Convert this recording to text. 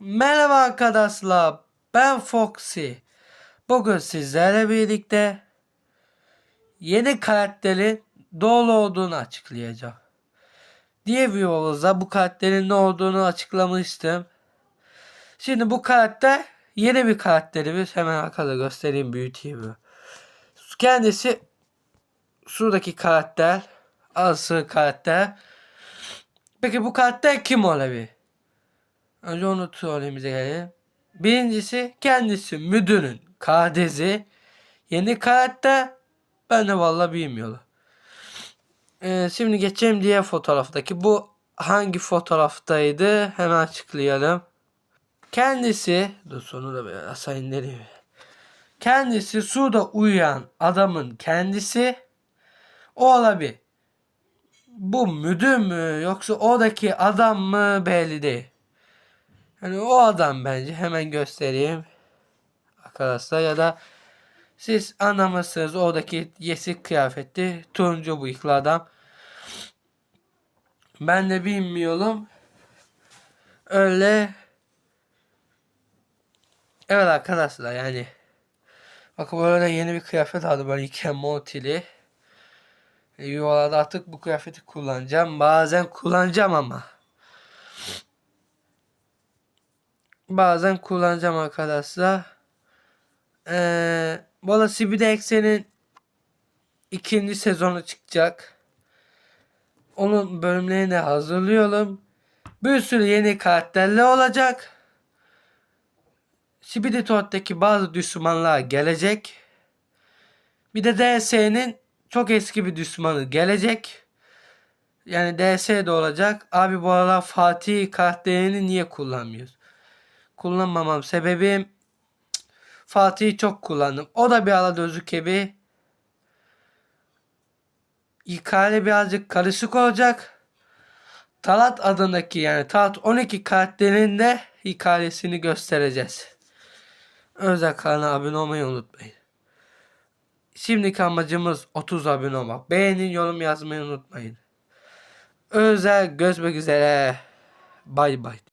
Merhaba arkadaşlar. Ben Foxy. Bugün sizlerle birlikte yeni karakterin doğru olduğunu açıklayacağım. Diye videomuzda bu karakterin ne olduğunu açıklamıştım. Şimdi bu karakter yeni bir karakterimiz. Hemen arkada göstereyim büyüteyim. Kendisi şuradaki karakter. Asıl karakter. Peki bu karakter kim olabilir? Önce onu söyleyimize gelelim. Birincisi kendisi müdürün kardeşi. Yeni karakter ben de vallahi bilmiyorum. Ee, şimdi geçelim diğer fotoğraftaki. Bu hangi fotoğraftaydı? Hemen açıklayalım. Kendisi dur sonu da biraz aşağı indireyim. Kendisi suda uyuyan adamın kendisi o olabilir. Bu müdür mü yoksa oradaki adam mı belli değil. Hani o adam bence hemen göstereyim. Arkadaşlar ya da siz anlamazsınız oradaki yeşil kıyafetli turuncu bıyıklı adam. Ben de bilmiyorum. Öyle. Evet arkadaşlar yani. Bakın böyle yeni bir kıyafet aldım Rick and Morty'li. E, Yuvalarda artık bu kıyafeti kullanacağım. Bazen kullanacağım ama. Bazen kullanacağım arkadaşlar. Ee, bu arada CBD Eksen'in ikinci sezonu çıkacak. Onun bölümlerini hazırlıyorum. Bir sürü yeni karakterler olacak. CBD Toad'daki bazı düşmanlar gelecek. Bir de DS'nin çok eski bir düşmanı gelecek. Yani DS de olacak. Abi bu aralar Fatih karakterini niye kullanmıyoruz? Kullanmamam sebebim Fatih'i çok kullandım. O da bir ala dözük gibi. İkale birazcık karışık olacak. Talat adındaki yani Talat 12 karakterinin de hikayesini göstereceğiz. Özel kanala abone olmayı unutmayın. Şimdiki amacımız 30 abone olmak. Beğenin, yorum yazmayı unutmayın. Özel görüşmek üzere. Bay bay.